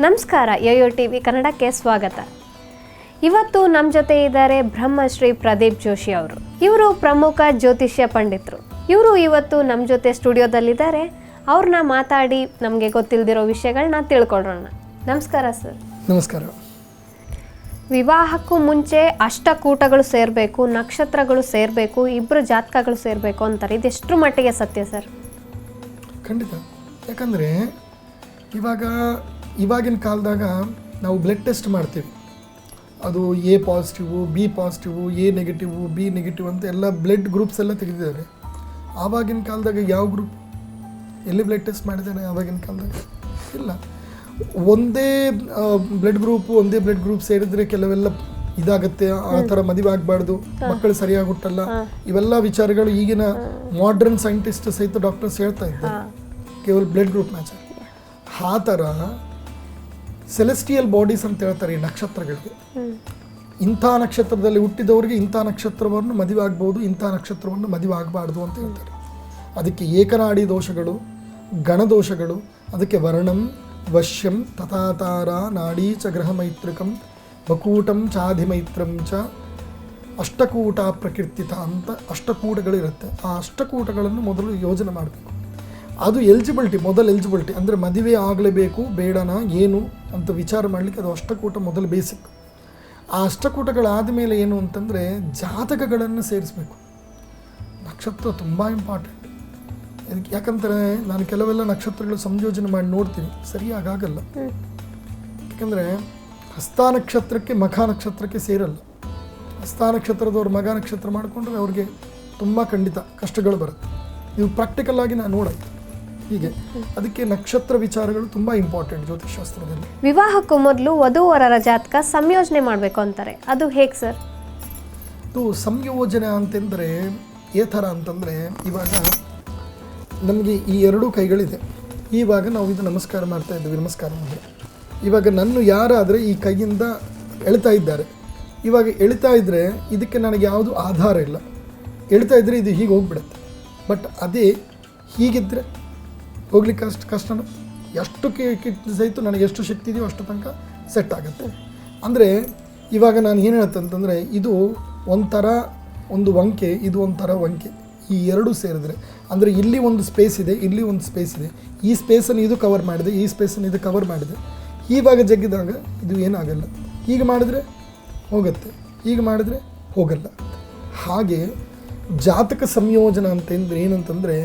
ನಮಸ್ಕಾರ Yoyo T V ಕನ್ನಡಕ್ಕೆ ಸ್ವಾಗತ. ಇವತ್ತು ನಮ್ಮ ಜೊತೆ ಇದ್ದಾರೆ ಬ್ರಹ್ಮಶ್ರೀ ಪ್ರದೀಪ್ ಜೋಶಿ ಅವರು. ಇವರು ಪ್ರಮುಖ ಜ್ಯೋತಿಷ್ಯ ಪಂಡಿತರು. ಇವರು ಇವತ್ತು ನಮ್ಮ ಜೊತೆ ಸ್ಟುಡಿಯೋದಲ್ಲಿದ್ದಾರೆ. ಅವ್ರನ್ನ ಮಾತಾಡಿ ನಮಗೆ ಗೊತ್ತಿಲ್ಲದಿರೋ ವಿಷಯಗಳನ್ನ ತಿಳ್ಕೊಳ್ಳೋಣ. ನಮಸ್ಕಾರ ಸರ್. ನಮಸ್ಕಾರ. ವಿವಾಹಕ್ಕೂ ಮುಂಚೆ ಅಷ್ಟಕೂಟಗಳು ಸೇರಬೇಕು ನಕ್ಷತ್ರಗಳು ಸೇರಬೇಕು ಇಬ್ಬರು ಜಾತಕಗಳು ಸೇರಬೇಕು ಅಂತಾರೆ. ಇದೆಷ್ಟು ಮಟ್ಟಿಗೆ ಸತ್ಯ ಸರ್? ಖಂಡಿತ. ಯಾಕಂದರೆ ಇವಾಗ ಇವಾಗಿನ ಕಾಲದಾಗ ನಾವು ಬ್ಲಡ್ ಟೆಸ್ಟ್ ಮಾಡ್ತೀವಿ. ಅದು A positive B positive A negative B negative ಅಂತ ಎಲ್ಲ ಬ್ಲಡ್ ಗ್ರೂಪ್ಸ್ ಎಲ್ಲ ತೆಗೆದಿದ್ದಾರೆ. ಆವಾಗಿನ ಕಾಲದಾಗ ಯಾವ ಗ್ರೂಪ್ ಎಲ್ಲಿ ಬ್ಲಡ್ ಟೆಸ್ಟ್ ಮಾಡಿದ್ದಾನೆ ಆವಾಗಿನ ಕಾಲದಾಗ? ಇಲ್ಲ. ಒಂದೇ ಬ್ಲಡ್ ಗ್ರೂಪು ಒಂದೇ ಬ್ಲಡ್ ಗ್ರೂಪ್ ಸೇರಿದ್ರೆ ಕೆಲವೆಲ್ಲ ಇದಾಗತ್ತೆ ಆ ಥರ ಮದುವೆ ಆಗಬಾರ್ದು ಮಕ್ಕಳು ಸರಿಯಾಗಿ ಹುಟ್ಟಲ್ಲ ಇವೆಲ್ಲ ವಿಚಾರಗಳು ಈಗಿನ ಮಾಡ್ರನ್ ಸೈಂಟಿಸ್ಟ್ ಸಹಿತ ಡಾಕ್ಟರ್ಸ್ ಹೇಳ್ತಾ ಇದ್ದಾರೆ. ಕೇವಲ ಬ್ಲಡ್ ಗ್ರೂಪ್ ಮ್ಯಾಚ್ ಆ ಥರ ಸೆಲೆಸ್ಟಿಯಲ್ ಬಾಡೀಸ್ ಅಂತ ಹೇಳ್ತಾರೆ ಈ ನಕ್ಷತ್ರಗಳಿಗೆ. ಇಂಥ ನಕ್ಷತ್ರದಲ್ಲಿ ಹುಟ್ಟಿದವರಿಗೆ ಇಂಥ ನಕ್ಷತ್ರವನ್ನು ಮದುವೆ ಆಗ್ಬೋದು ಇಂಥ ನಕ್ಷತ್ರವನ್ನು ಮದುವೆ ಆಗಬಾರ್ದು ಅಂತ ಹೇಳ್ತಾರೆ. ಅದಕ್ಕೆ ಏಕನಾಡಿ ದೋಷಗಳು ಗಣದೋಷಗಳು ಅದಕ್ಕೆ ವರ್ಣಂ, ವಶ್ಯಂ, ತಥಾತಾರ, ನಾಡೀ ಚ ಗ್ರಹ ಮೈತ್ರಿಕಂ ಬಕೂಟಂ ಚಾಧಿಮೈತ್ರಂ ಚ, ಅಷ್ಟಕೂಟ ಪ್ರಕೀರ್ತಿತ ಅಂತ ಅಷ್ಟಕೂಟಗಳಿರುತ್ತೆ. ಆ ಅಷ್ಟಕೂಟಗಳನ್ನು ಮೊದಲು ಯೋಜನೆ ಮಾಡಬೇಕು. ಅದು ಎಲಿಜಿಬಿಲಿಟಿ ಮೊದಲು ಎಲಿಜಿಬಿಲಿಟಿ ಅಂದರೆ ಮದುವೆ ಆಗಲೇಬೇಕು ಬೇಡನಾ ಏನು ಅಂತ ವಿಚಾರ ಮಾಡಲಿಕ್ಕೆ ಅದು ಅಷ್ಟಕೂಟ ಮೊದಲು ಬೇಸಿಕ್ ಆ ಅಷ್ಟಕೂಟಗಳಾದ ಮೇಲೆ ಏನು ಅಂತಂದರೆ ಜಾತಕಗಳನ್ನು ಸೇರಿಸಬೇಕು. ನಕ್ಷತ್ರ ತುಂಬ ಇಂಪಾರ್ಟೆಂಟ್ ಇದಕ್ಕೆ ಯಾಕಂದರೆ ನಾನು ಕೆಲವೆಲ್ಲ ನಕ್ಷತ್ರಗಳು ಸಂಯೋಜನೆ ಮಾಡಿ ನೋಡ್ತೀನಿ. ಸರಿಯಾಗಲ್ಲ ಯಾಕಂದರೆ ಹಸ್ತ ನಕ್ಷತ್ರಕ್ಕೆ ಮಖ ನಕ್ಷತ್ರಕ್ಕೆ ಸೇರಲ್ಲ. ಹಸ್ತ ನಕ್ಷತ್ರದವ್ರು ಮಗ ನಕ್ಷತ್ರ ಮಾಡಿಕೊಂಡ್ರೆ ಅವ್ರಿಗೆ ತುಂಬ ಖಂಡಿತ ಕಷ್ಟಗಳು ಬರುತ್ತೆ. ನೀವು ಪ್ರಾಕ್ಟಿಕಲ್ ಆಗಿ ನಾನು ನೋಡಾಯ್ತು ಹೀಗೆ. ಅದಕ್ಕೆ ನಕ್ಷತ್ರ ವಿಚಾರಗಳು ತುಂಬ ಇಂಪಾರ್ಟೆಂಟ್ ಜ್ಯೋತಿಷಾಸ್ತ್ರದಲ್ಲಿ ವಿವಾಹಕ್ಕೂ ಮೊದಲು ವಧುವರರ ಜಾತಕ ಸಂಯೋಜನೆ ಮಾಡಬೇಕು ಅಂತಾರೆ. ಅದು ಹೇಗೆ ಸರ್? ಇದು ಸಂಯೋಜನೆ ಅಂತಂದರೆ ಏ ಥರ ಅಂತಂದರೆ ಇವಾಗ ನಮಗೆ ಈ ಎರಡೂ ಕೈಗಳಿದೆ. ಇವಾಗ ನಾವು ಇದು ನಮಸ್ಕಾರ ಮಾಡ್ತಾ ಇದ್ದೀವಿ ನಮಸ್ಕಾರ ಮಾಡಿ. ಇವಾಗ ನನ್ನ ಯಾರಾದರೆ ಈ ಕೈಯಿಂದ ಎಳಿತಾ ಇದ್ದಾರೆ. ಇವಾಗ ಎಳಿತಾ ಇದ್ದರೆ ಇದಕ್ಕೆ ನನಗೆ ಯಾವುದು ಆಧಾರ ಇಲ್ಲ. ಎಳಿತಾ ಇದ್ದರೆ ಇದು ಹೀಗೆ ಹೋಗ್ಬಿಡುತ್ತೆ. ಬಟ್ ಅದೇ ಹೀಗಿದ್ದರೆ ಹೋಗ್ಲಿಕ್ಕೆ ಅಷ್ಟು ಕಷ್ಟನ ಎಷ್ಟು ಕಿಟ್ ಸಹಿತ ನನಗೆ ಎಷ್ಟು ಶಕ್ತಿ ಇದೆಯೋ ಅಷ್ಟು ತನಕ ಸೆಟ್ ಆಗುತ್ತೆ. ಅಂದರೆ ಇವಾಗ ನಾನು ಏನು ಹೇಳ್ತಂತಂದರೆ ಇದು ಒಂಥರ ಒಂದು ವಂಕೆ, ಇದು ಒಂಥರ ವಂಕೆ. ಈ ಎರಡು ಸೇರಿದ್ರೆ. ಅಂದರೆ ಇಲ್ಲಿ ಒಂದು ಸ್ಪೇಸ್ ಇದೆ, ಇಲ್ಲಿ ಒಂದು ಸ್ಪೇಸ್ ಇದೆ. ಈ ಸ್ಪೇಸನ್ನು ಇದು ಕವರ್ ಮಾಡಿದೆ, ಈ ಸ್ಪೇಸನ್ನು ಇದು ಕವರ್ ಮಾಡಿದೆ. ಈವಾಗ ಜಗ್ಗಿದಾಗ ಇದು ಏನಾಗಲ್ಲ. ಈಗ ಮಾಡಿದ್ರೆ ಹೋಗುತ್ತೆ ಈಗ ಮಾಡಿದ್ರೆ ಹೋಗಲ್ಲ. ಹಾಗೆ ಜಾತಕ ಸಂಯೋಜನ ಅಂತಂದ್ರೆ ಏನಂತಂದರೆ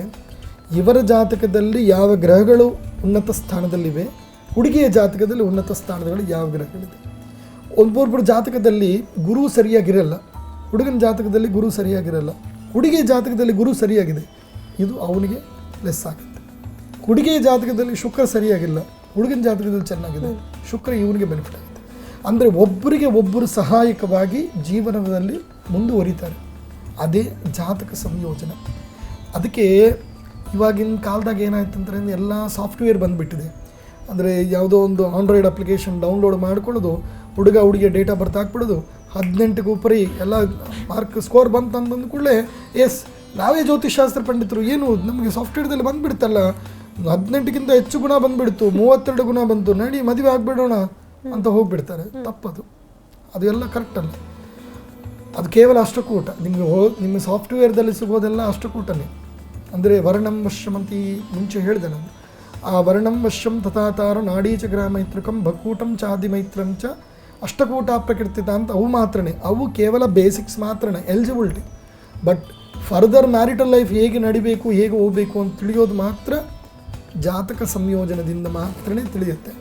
ಇವರ ಜಾತಕದಲ್ಲಿ ಯಾವ ಗ್ರಹಗಳು ಉನ್ನತ ಸ್ಥಾನದಲ್ಲಿವೆ, ಹುಡುಗಿಯ ಜಾತಕದಲ್ಲಿ ಉನ್ನತ ಸ್ಥಾನದಲ್ಲಿ ಯಾವ ಗ್ರಹಗಳಿದೆ? ಒಬ್ಬೊಬ್ಬರ ಜಾತಕದಲ್ಲಿ ಗುರು ಸರಿಯಾಗಿರಲ್ಲ, ಹುಡುಗನ ಜಾತಕದಲ್ಲಿ ಗುರು ಸರಿಯಾಗಿರಲ್ಲ, ಹುಡುಗಿಯ ಜಾತಕದಲ್ಲಿ ಗುರು ಸರಿಯಾಗಿದೆ, ಇದು ಅವನಿಗೆ ಲೆಸ್ ಆಗುತ್ತೆ. ಹುಡುಗಿಯ ಜಾತಕದಲ್ಲಿ ಶುಕ್ರ ಸರಿಯಾಗಿಲ್ಲ, ಹುಡುಗನ ಜಾತಕದಲ್ಲಿ ಚೆನ್ನಾಗಿದೆ, ಶುಕ್ರ ಇವನಿಗೆ ಬೆನಿಫಿಟ್ ಆಗುತ್ತೆ. ಅಂದರೆ ಒಬ್ಬರಿಗೆ ಒಬ್ಬರು ಸಹಾಯಕವಾಗಿ ಜೀವನದಲ್ಲಿ ಮುಂದುವರಿತಾರೆ. ಅದೇ ಜಾತಕ ಸಂಯೋಜನೆ. ಅದಕ್ಕೆ ಇವಾಗಿನ ಕಾಲದಾಗ ಏನಾಯ್ತು ಅಂತಂದರೆ ಎಲ್ಲ ಸಾಫ್ಟ್ವೇರ್ ಬಂದುಬಿಟ್ಟಿದೆ. ಅಂದರೆ ಯಾವುದೋ ಒಂದು ಆಂಡ್ರಾಯ್ಡ್ ಅಪ್ಲಿಕೇಶನ್ ಡೌನ್ಲೋಡ್ ಮಾಡ್ಕೊಳ್ಳೋದು ಹುಡುಗ ಹುಡುಗಿಯ ಡೇಟಾ ಬರ್ತ್ ಹಾಕ್ಬಿಡೋದು ಹದಿನೆಂಟಕ್ಕೆ ಉಪರಿ ಎಲ್ಲ ಮಾರ್ಕ್ ಸ್ಕೋರ್ ಬಂತು ಅಂತಂದ ಕೂಡಲೇ ಎಸ್ ನಾವೇ ಜ್ಯೋತಿಷಾಸ್ತ್ರ ಪಂಡಿತರು ಏನು ನಮಗೆ ಸಾಫ್ಟ್ವೇರ್ದಲ್ಲಿ ಬಂದುಬಿಡ್ತಲ್ಲ. ಹದಿನೆಂಟಕ್ಕಿಂತ ಹೆಚ್ಚು ಗುಣ ಬಂದುಬಿಡ್ತು ಮೂವತ್ತೆರಡು ಗುಣ ಬಂತು ನಡಿ ಮದುವೆ ಆಗಿಬಿಡೋಣ ಅಂತ ಹೋಗಿಬಿಡ್ತಾರೆ. ತಪ್ಪದು. ಅದು ಎಲ್ಲ ಕರೆಕ್ಟ್ ಅಲ್ಲ. ಅದು ಕೇವಲ ಅಷ್ಟಕೂಟ ನಿಮಗೆ ಹೋ ನಿಮ್ಮ ಸಾಫ್ಟ್ವೇರ್ದಲ್ಲಿ ಸಿಗೋದೆಲ್ಲ ಅಷ್ಟಕೂಟನೇ ಅಂದರೆ ವರ್ಣಂ ವಶ್ಯಂ ಅಂತ ಮುಂಚೆ ಹೇಳಿದೆ ನಾನು. ಆ ವರ್ಣಂ ವಶ್ಯಂ ತಥಾತಾರ ನಾಡೀಚ ಗ್ರಹ ಬಕೂಟಂ ಚಾದಿ ಮೈತ್ರಂ ಚ ಅಷ್ಟಕೂಟ ಪ್ರಕೃತಿತ ಅಂತ ಅವು ಮಾತ್ರನೇ. ಅವು ಕೇವಲ ಬೇಸಿಕ್ಸ್ ಮಾತ್ರನೇ, eligibility. But further marital life ಹೇಗೆ ನಡಿಬೇಕು, ಹೇಗೆ ಹೋಗಬೇಕು ಅಂತ ತಿಳಿಯೋದು ಮಾತ್ರ ಜಾತಕ ಸಂಯೋಜನದಿಂದ ಮಾತ್ರ ತಿಳಿಯುತ್ತೆ.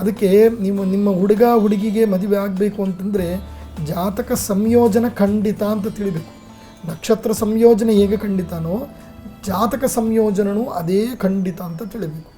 ಅದಕ್ಕೆ ನೀವು ನಿಮ್ಮ ಹುಡುಗ ಹುಡುಗಿಗೆ ಮದುವೆ ಆಗಬೇಕು ಅಂತಂದರೆ ಜಾತಕ ಸಂಯೋಜನ ಖಂಡಿತ ಅಂತ ತಿಳಿಬೇಕು. ನಕ್ಷತ್ರ ಸಂಯೋಜನೆ ಹೇಗೆ ಖಂಡಿತನೋ ಜಾತಕ ಸಂಯೋಜನೂ ಅದೇ ಖಂಡಿತ ಅಂತ ತಿಳಿಬೇಕು.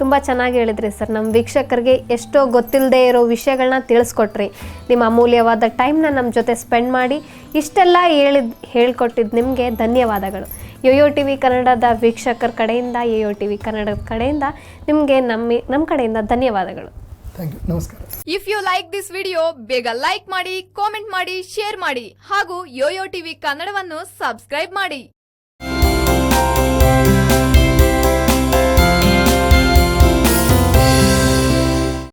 ತುಂಬ ಚೆನ್ನಾಗಿ ಹೇಳಿದ್ರಿ ಸರ್. ನಮ್ಮ ವೀಕ್ಷಕರಿಗೆ ಎಷ್ಟೋ ಗೊತ್ತಿಲ್ಲದೆ ಇರೋ ವಿಷಯಗಳನ್ನ ತಿಳಿಸ್ಕೊಟ್ರಿ. ನಿಮ್ಮ ಅಮೂಲ್ಯವಾದ ಟೈಮ್ನ ನಮ್ಮ ಜೊತೆ ಸ್ಪೆಂಡ್ ಮಾಡಿ ಇಷ್ಟೆಲ್ಲ ಹೇಳಿದ ಹೇಳ್ಕೊಟ್ಟಿದ್ದು ನಿಮಗೆ ಧನ್ಯವಾದಗಳು. ಯೋಯೋ ಟಿ ವಿ ಕನ್ನಡದ ವೀಕ್ಷಕರ ಕಡೆಯಿಂದ ಯೋಯೋ ಟಿ ವಿ ಕನ್ನಡದ ಕಡೆಯಿಂದ ನಿಮಗೆ ನಮ್ಮ ನಮ್ಮ ಕಡೆಯಿಂದ ಧನ್ಯವಾದಗಳು. Thank you. ನಮಸ್ಕಾರ. If you like this video ಬೇಗ ಲೈಕ್ ಮಾಡಿ ಕಾಮೆಂಟ್ ಮಾಡಿ ಶೇರ್ ಮಾಡಿ ಹಾಗೂ ಯೋಯೋ ಟಿವಿ ಕನ್ನಡವನ್ನು ಸಬ್ಸ್ಕ್ರೈಬ್ ಮಾಡಿ.